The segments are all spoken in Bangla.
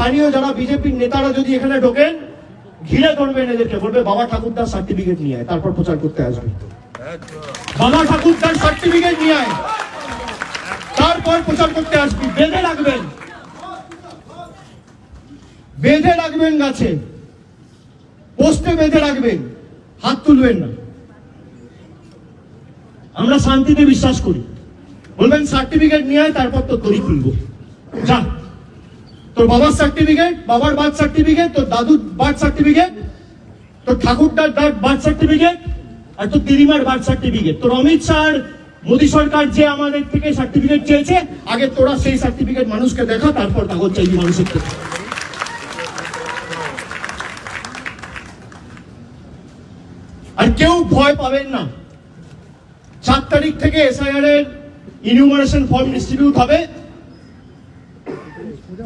স্থানীয় যারা বিজেপির নেতারা যদি এখানে ঢোকেন, ঘিরে ধরবেন এদেরকে, বলবে, বাবা ঠাকুরদার সার্টিফিকেট নিয়ে আয়, তারপর প্রচার করতে আসবে। বাবা ঠাকুরদার সার্টিফিকেট নিয়ে আয়, তারপর প্রচার করতে আসবি। বেঁধে রাখবেন। বেঁধে রাখবেন গাছে। পোস্টে বেঁধে রাখবেন। হাত তুলবেন না। আমরা শান্তিতে বিশ্বাস করি। বলবেন, সার্টিফিকেট নিয়ে আয়, তারপর তো তরি খুলবো। যা। তোর বাবার সার্টিফিকেট বাবার বার্থ সার্টিফিকেট তোর দাদুর বার্থ সার্টিফিকেট তোর ঠাকুরদার বার্থ সার্টিফিকেট আর তোর দিদিমার বার্থ সার্টিফিকেট তোর অমিত শাহ মোদী সরকার যে আমাদের থেকে সার্টিফিকেট চেয়েছে, আগে তোরা সেই সার্টিফিকেট মানুষকে দেখা, তারপর কাগজ চাইবি মানুষের থেকে। আর কেউ ভয় পাবেন না। চার তারিখ থেকে এসআইআর এর ইনিউমারেশন ফর্ম ডিস্ট্রিবিউট হবে।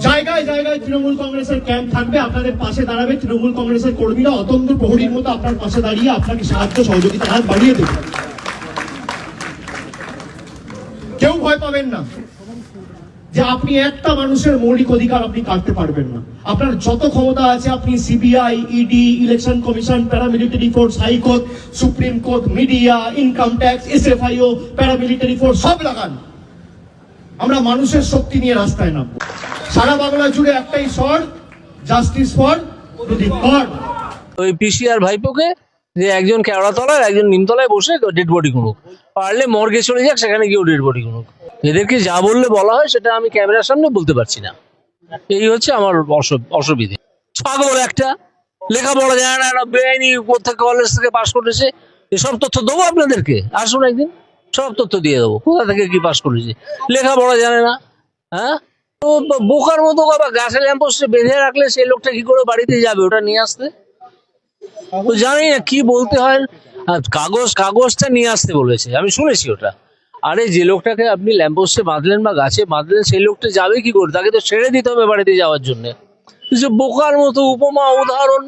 জায়গায় জায়গায় তৃণমূল কংগ্রেসের ক্যাম্প থাকবে, আপনাদের পাশে দাঁড়াবে তৃণমূল কংগ্রেসের কর্মীরা। অতন্ত্র প্রহরীর মতো আপনার পাশে দাঁড়িয়ে আপনাকে সাহায্য সহযোগিতা হাত বাড়িয়ে দেবে। কেউ ভয় পাবেন না যে আপনি একটা মানুষের মৌলিক অধিকার আপনি কাটতে পারবেন না। আপনার যত ক্ষমতা আছে, আপনি CBI ED election commission paramilitary force high court supreme court media income tax SFIO paramilitary force সব লাগান। আমরা মানুষের শক্তি নিয়ে রাস্তায় নামবো। সারা বাংলা জুড়ে একটাই স্বর জাস্টিস ফর প্রদীপ কর। ওই পিসি আর ভাইপোকে যে একজন কেওড়াতলায় একজন নিমতলায় বসে ডেড বডি গুনুক পারলে মর্গে চলে যাক, সেখানে গিয়েও ডেড বডি গুনুক এদেরকে যা বললে বলা হয়, সেটা আমি ক্যামেরার সামনে বলতে পারছি না। এই হচ্ছে আমার অসু- অসুবিধে। পাগল একটা। লেখাপড়া জানে না বেআইনি কোথা কলেজ থেকে পাশ করেছে। এসব তথ্য দেবো আপনাদেরকে? আসুন একদিন। সব তথ্য দিয়ে দেবো। কোথা থেকে কি পাশ করেছে? লেখা লেখাপড়া জানে না হ্যাঁ? তো বোকার মতো আবার গাছের ল্যাম্পোস্টে বেঁধে রাখলে সেই লোকটা কি করে বাড়িতে যাবে? ওটা নিয়ে আসতে? তো জানি না কি বলতে হয়। কাগজ কাগজটা নিয়ে আসতে বলেছে। আমি শুনেছি ওটা। আরে যে লোকটাকে আপনি ল্যাম্পোস্টে বাঁধলেন বা গাছে বাঁধলেন সেই লোকটা যাবে কি করে? তাকে তো ছেড়ে দিতে হবে বাড়িতে যাওয়ার জন্য। বোকার মতো উপমা উদাহরণ।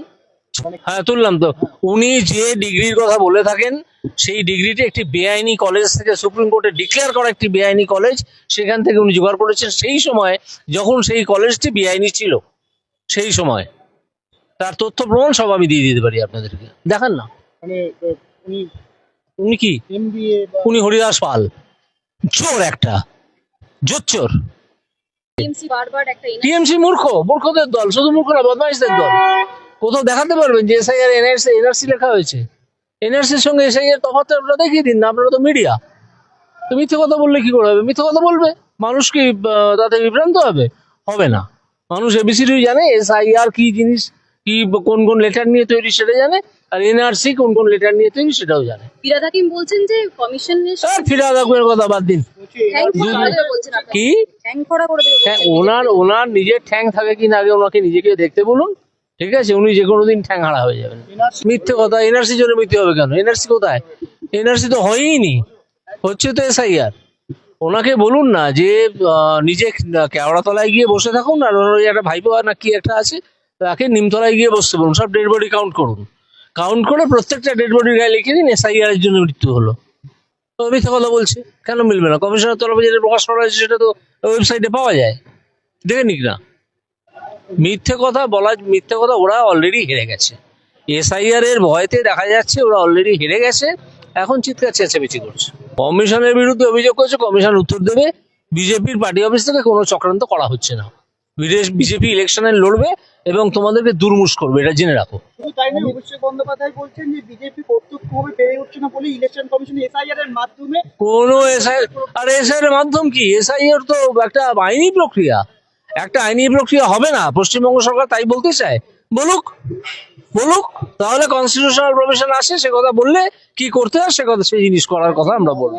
হ্যাঁ তুললাম তো। উনি যে ডিগ্রির কথা বলে থাকেন সেই ডিগ্রিটি একটি বেআইনি কলেজ থেকে সুপ্রিম কোর্টে ডিক্লেয়ার করা একটি বেআইনি কলেজ সেখান থেকে উনি জোগাড় করেছেন। সেই সময় যখন সেই কলেজটি বেআইনি ছিল সেই সময়। তার তথ্য প্রমাণ সব আমি দিয়ে দিতে পারি আপনাদেরকে। দেখান না। মানে উনি উনি কি? এমবিএ উনি হরিদাস পাল। চোর একটা। জোচ্চোর টিএমসি বারবার একটা টিএমসি মূর্খ মূর্খদের দল শুধু মূর্খ না বদমাইশদের দল। কোথাও দেখাতে পারবেন যে এসআইআর এনআরসি এনআরসি লেখা হয়েছে। এনআরসির সঙ্গে এসআইআর তফাৎ আপনারা দেখিয়ে দিন না আপনারা তো মিডিয়া তো মিথ্যে কথা বললে কি করে হবে? মিথ্যে কথা বলবে। মানুষ কি তাতে বিভ্রান্ত হবে? হবে না। মানুষ এবিসিডি জানে এসআইআর কি জিনিস কি কোন কোন লেটার নিয়ে তৈরি সেটা জানে আর এনআরসি কোন কোন লেটার নিয়ে তৈরি সেটাও জানে। ফিরাদ হাকিম বলছেন যে কমিশনের আর ফিরাদ আকুয়ের কথা বাদ দিন। কি? হ্যাং। ওনার ওনার নিজের ঠ্যাং থাকে কিনা আগে ওনাকে নিজেকে দেখতে বলুন। ঠিক আছে? উনি যে কোনো দিন ঠ্যাং হারা হয়ে যাবেন। মিথ্যে কথা এনআরসি জন্য মিথ্যে হবে কেন? এনআরসি কোথায়? এনআরসি তো হয়ই নি হচ্ছে তো এসআইআর। ওনাকে বলুন না যে নিজে কেওড়াতলায় গিয়ে বসে থাকুন আর ওনার একটা ভাইপো আর না কি একটা আছে তাকে নিমতলায় গিয়ে বসতে বলুন। সব ডেড বডি কাউন্ট করুন। কাউন্ট করে প্রত্যেকটা ডেড বডির গায়ে লিখে দিন এসআইআর এর জন্য মৃত্যু হলো। তো মিথ্যে কথা বলছে। কেন মিলবে না? কমিশনের তরফে যেটা প্রকাশ করা হয়েছে সেটা তো ওয়েবসাইটে পাওয়া যায়। দেখে নিক না। মিথ্যে কথা বলা মিথ্যে কথা ওরা অলরেডি হেরে গেছে। এসআইআর এর ভয়তে দেখা যাচ্ছে ওরা অলরেডি হেরে গেছে এখন চিৎকার চেঁচামেচি করছে। কমিশনের বিরুদ্ধে অভিযোগ করেছে কমিশন উত্তর দেবে বিজেপির পার্টি অফিস থেকে কোনো চক্রান্ত করা হচ্ছে না। বিদেশ বিজেপি ইলেকশনে লড়বে এবং তোমাদেরকে দুর্মুষ করবে এটা জেনে রাখো। শুধু তাই বন্দ্যোপাধ্যায় বলছেন যে বিজেপি প্রত্যক্ষভাবে বেড়ে উঠছে না বলে ইলেকশন কমিশন এসআইআর এর মাধ্যমে কোনো এসআই আর এসআই এর মাধ্যম কি? এসআই এর তো একটা আইনি প্রক্রিয়া। একটা আইনি প্রক্রিয়া হবে না। পশ্চিমবঙ্গ সরকার তাই বলতে চায়। বলুক বলুক, তাহলে কনস্টিটিউশনাল প্রভিশন আসে, সে কথা বললে কি করতে হয়, সে কথা, সেই জিনিস করার কথা আমরা বলব।